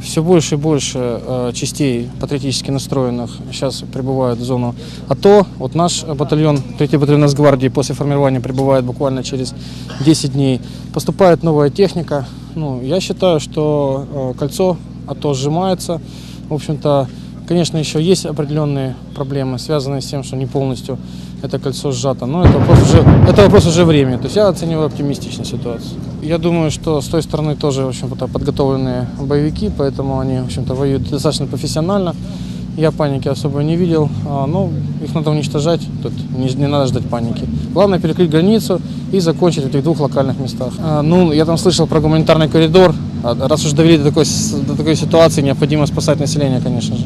все больше и больше э, частей патриотически настроенных сейчас прибывают в зону АТО. Вот наш батальон, 3-й батальон Нацгвардии после формирования прибывает буквально через 10 дней. Поступает новая техника. Ну, я считаю, что э, кольцо АТО сжимается. В общем-то, конечно, еще есть определенные проблемы, связанные с тем, что не полностью это кольцо сжато. Но это вопрос уже, это вопрос уже времени. То есть я оцениваю оптимистично ситуацию. Я думаю, что с той стороны тоже, в общем-то, подготовленные боевики, поэтому они, в общем-то, воюют достаточно профессионально. Я паники особо не видел, а, но их надо уничтожать, тут не, не надо ждать паники. Главное перекрыть границу и закончить в этих двух локальных местах. А, ну, я там слышал про гуманитарный коридор. А Раз уж довели до такой, до такой ситуации, необходимо спасать население, конечно же.